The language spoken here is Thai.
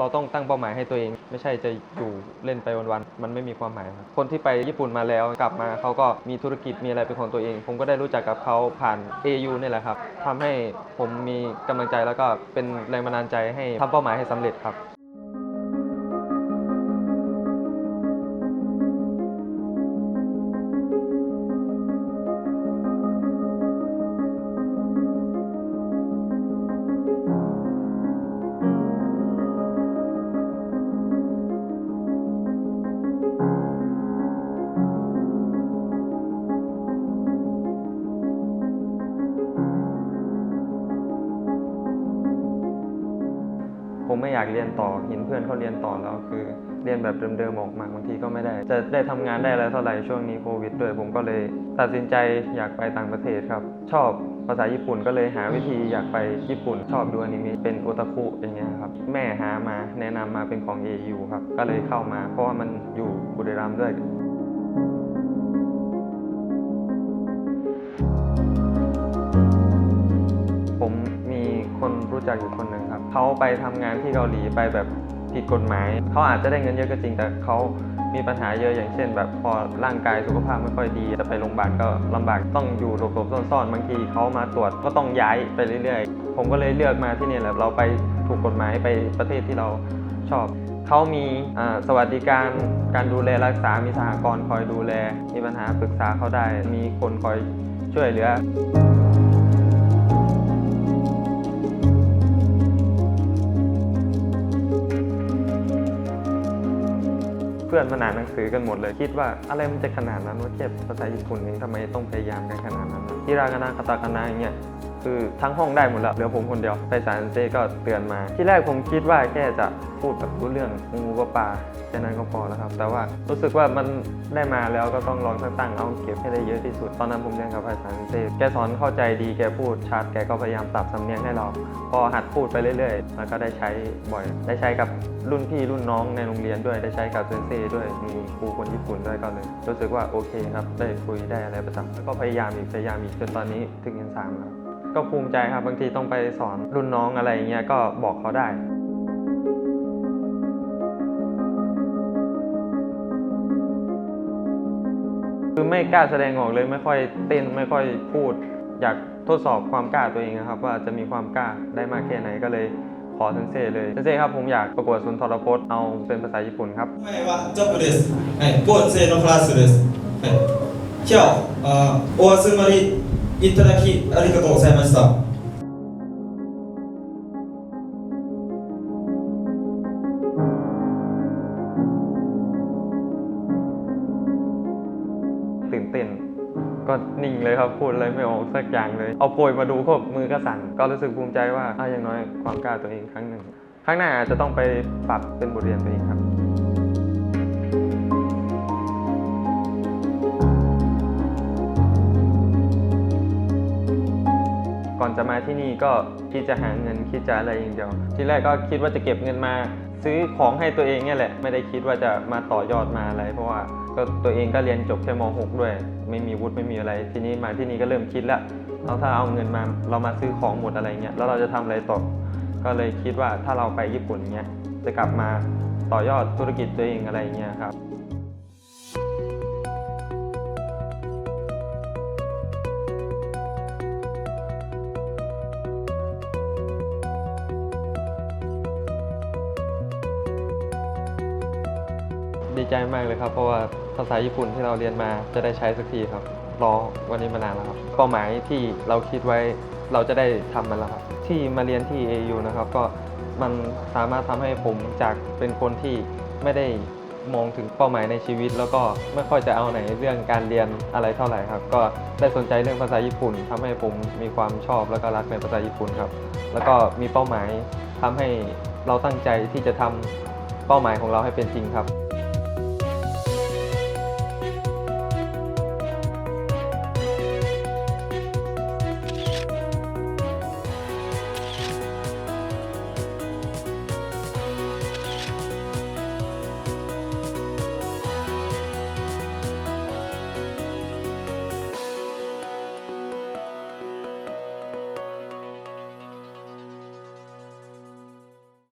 เราต้องตั้งเป้าหมายให้ตัวเอง ไม่ใช่จะอยู่เล่นไปวันๆมันไม่มีความหมายครับคนที่ไปญี่ปุ่นมาแล้วกลับมาเขาก็มีธุรกิจมีอะไรเป็นของตัวเอง ผมก็ได้รู้จักกับเขาผ่าน AU นี่แหละครับทำให้ผมมีกำลังใจแล้วก็เป็นแรงบันดาลใจให้ทำเป้าหมายให้สำเร็จครับ ไม่อยากเรียนต่อเห็นเพื่อนเขาเรียนต่อแล้วคือ เรียนแบบเดิมๆออกมาบางทีก็ไม่ได้ จะได้ทำงานได้แล้วเท่าไหร่ช่วงนี้โควิดด้วยผมก็เลย ตัดสินใจอยากไปต่างประเทศครับ ชอบภาษาญี่ปุ่นก็เลยหาวิธีอยากไปญี่ปุ่น ชอบดูอนิเมะเป็นโอตาคุอย่างเงี้ยครับแม่หามาแนะนำมาเป็นของ AU ครับก็เลยเข้ามา เพราะว่ามันอยู่บุรีรัมย์ด้วยผมมีคนรู้จักอยู่คนหนึ่งครับ เขาไปทำงานที่เกาหลีไปแบบผิดกฎหมาย เขาอาจจะได้เงินเยอะก็จริง แต่เขามีปัญหาเยอะอย่างเช่น แบบพอร่างกายสุขภาพไม่ค่อยดี จะไปโรงพยาบาลก็ลำบากต้องอยู่หลบๆซ่อนๆบางทีเขามาตรวจก็ต้องย้ายไปเรื่อยๆ ผมก็เลยเลือกมาที่นี่แหละเราไปถูกกฎหมายไปประเทศที่เราชอบเขามีสวัสดิการการดูแลรักษา มีสหกรณ์คอยดูแล มีปัญหาปรึกษาเขาได้ มีคนคอยช่วยเหลือ เพื่อนมันอ่านหนังสือกันหมดเลย คิดว่าอะไรมันจะขนาดนั้นว่าเจ็บภาษาญี่ปุ่นนี้ทำไมต้องพยายามกันขนาดนั้นวะฮิรากานะคาตาคานะอย่างเงี้ยคือทั้งห้องได้หมดแล้วเหลือผมคนเดียวไปสารเซก็เตือนมา ที่แรกผมคิดว่าแค่จะ พูดแบบรู้เรื่องงูก็ปลาแค่นั้นก็พอแล้วครับ แต่ว่ารู้สึกว่ามันได้มาแล้วก็ต้องลองตั้งๆเอาเก็บให้ได้เยอะที่สุด ตอนนั้นผมเรียนกับอาจารย์เซแกสอนเข้าใจดีแกพูดชัดแกก็พยายามปรับสำเนียงให้เรา พอหัดพูดไปเรื่อยๆแล้วก็ได้ใช้บ่อย ได้ใช้กับรุ่นพี่รุ่นน้องในโรงเรียนด้วยได้ใช้กับเซนเซ่ด้วยมีครูคนญี่ปุ่นด้วยก็เลย รู้สึกว่าโอเคครับได้คุยได้อะไรประจำแล้วก็พยายามอีกพยายามอีกจนตอนนี้ถึงยันสามแล้วก็ภูมิใจครับบางทีต้องไปสอนรุ่นน้องอะไรเงี้ยก็บอกเขาได้ คือไม่กล้าแสดงออกเลยไม่ค่อยเต้นไม่ค่อยพูด อยากทดสอบความกล้าตัวเองนะครับ ว่าจะมีความกล้าได้มากแค่ไหนก็เลยขอเซนเซ่เลยเซนเซ่ครับผมอยากประกวดสุนทรพจน์เอาเป็นภาษาญี่ปุ่นครับ 前はジョブです。はい、5生のクラスです。はい、今日あーお集まりいただきありがとうございました。 ก็นิ่งเลยครับพูดอะไรไม่ออกสักอย่างเลย เอาโปรยมาดูก็มือก็สั่นก็รู้สึกภูมิใจว่าอะอย่างน้อยความกล้าตัวเองครั้งหนึ่งครั้งหน้าอาจจะต้องไปปรับเป็นบทเรียนตัวเองครับก่อนจะมาที่นี่ก็คิดจะหาเงินคิดจะอะไรอย่างเดียว ทีแรกก็คิดว่าจะเก็บเงินมา ซื้อของให้ตัวเองเนี่ยแหละ ไม่ได้คิดว่าจะมาต่อยอดมาอะไร เพราะว่าก็ตัวเองก็เรียนจบแค่ม .6 ด้วย ไม่มีวุฒิไม่มีอะไร ทีนี้มาที่นี่ก็เริ่มคิดแล้วเราถ้าเอาเงินมาเรามาซื้อของหมดอะไรเงี้ยแล้วเราจะทำอะไรต่อ ก็เลยคิดว่าถ้าเราไปญี่ปุ่นเงี้ยจะกลับมาต่อยอดธุรกิจตัวเองอะไรเงี้ยครับ ดีใจมากเลยครับ เพราะว่าภาษาญี่ปุ่นที่เราเรียนมาจะได้ใช้สักทีครับ รอวันนี้มานานแล้วครับ เป้าหมายที่เราคิดไว้เราจะได้ทำมันแล้วครับ ที่มาเรียนที่ AU นะครับ ก็มันสามารถทำให้ผมจากเป็นคนที่ไม่ได้มองถึงเป้าหมายในชีวิต แล้วก็ไม่ค่อยจะเอาไหนเรื่องการเรียนอะไรเท่าไหร่ครับ ก็ได้สนใจเรื่องภาษาญี่ปุ่นทำให้ผมมีความชอบแล้วก็รักในภาษาญี่ปุ่นครับ แล้วก็มีเป้าหมายทำให้เราตั้งใจที่จะทำเป้าหมายของเราให้เป็นจริงครับ